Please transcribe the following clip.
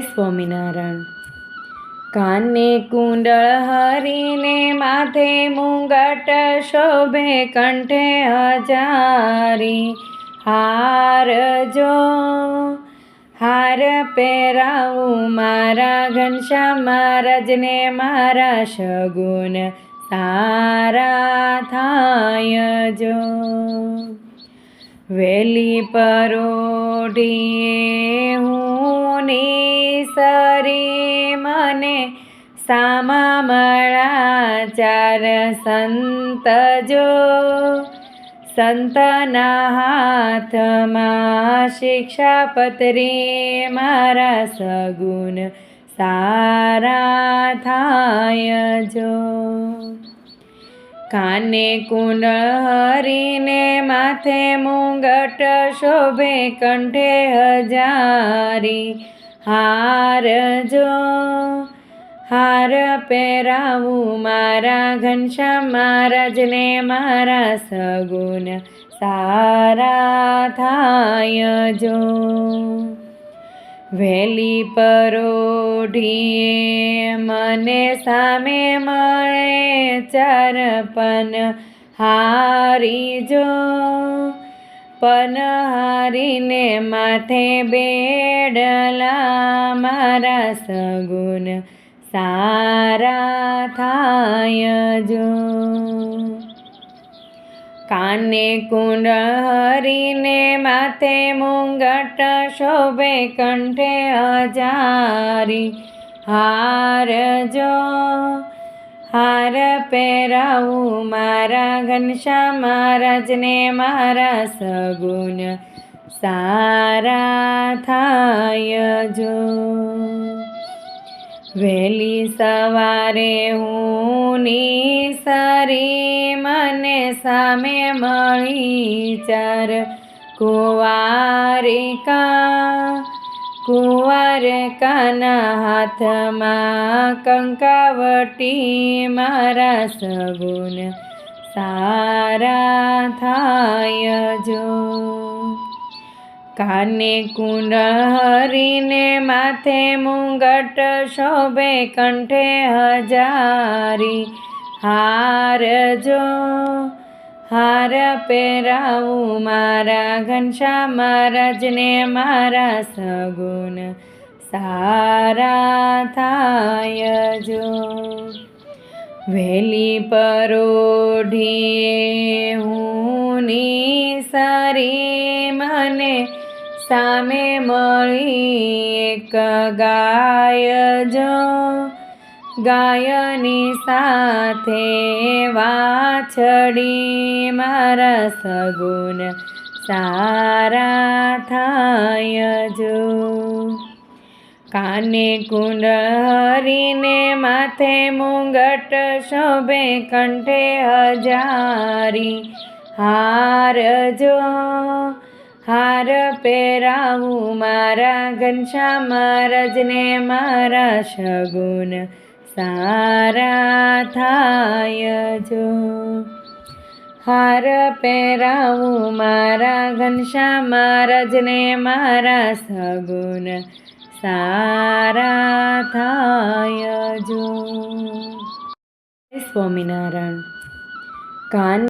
સ્વામિનારાયણ. કાને કુંડળ હરીને માથે મુંગટ શોભે કંઠે હજારી. હાર જો, હાર પહેરાવું મારા ઘનશ્યામ મહારાજને મારા શગુન સારા થાય જો. વેલી પરોઢીએ સામા મળા ચાર સંત જો સંતના હાથમાં શિક્ષાપત્રી મારા સગુણ સારા થાય જો કાને કુંડળ હરીને માથે મુંગટ શોભે કંઠે હજારી હાર જો હાર પહેરાવું મારા ઘનશ્યામ મહારાજને મારા સગુણ સારા થાય જો. વહેલી પરોઢીએ મને સામે મળે ચરપન. હારી જો. પન હારીને માથે બેડલા મારા સગુણ સારા થાય જો. કાને કુંડળ હરીને માથે મુંગટ શોભે કંઠે હજારી. હાર જો, હાર પહેરાવું મારા ઘનશ્યા મહારાજને મારા સગુણ સારા થાય જો. વહેલી સવારે હું સરી મને સામે મળી ચાર કુંવારિકા, કુંવારકાના હાથમાં કંકાવટી મારા સગુન સારા થાય જો. કાને કુંડરીને માથે મુંગટ શોભે કંઠે હજારી. હાર જો, હાર પહેરાવું મારા ઘનશ્યામ મહારાજને મારા સગુણ સારા થાય જો. વહેલી પરોઢીએ હું સારી મને સામે મળી એક ગાય જો ગાયની સાથે વાછડી મારા સગુન સારા થાય જો. કાને કુંડરીને માથે મુંગટ શોભે કંઠે હજારી હાર જો હાર પહેરાવું મારા ઘનશ્યામ મહારાજને મારા શગુણ સારા થાય જો. હાર પહેરાવું મારા ઘનશ્યામ મહારાજને મારા સગુણ સારા થાય જો. સ્વામિનારાયણ. કાન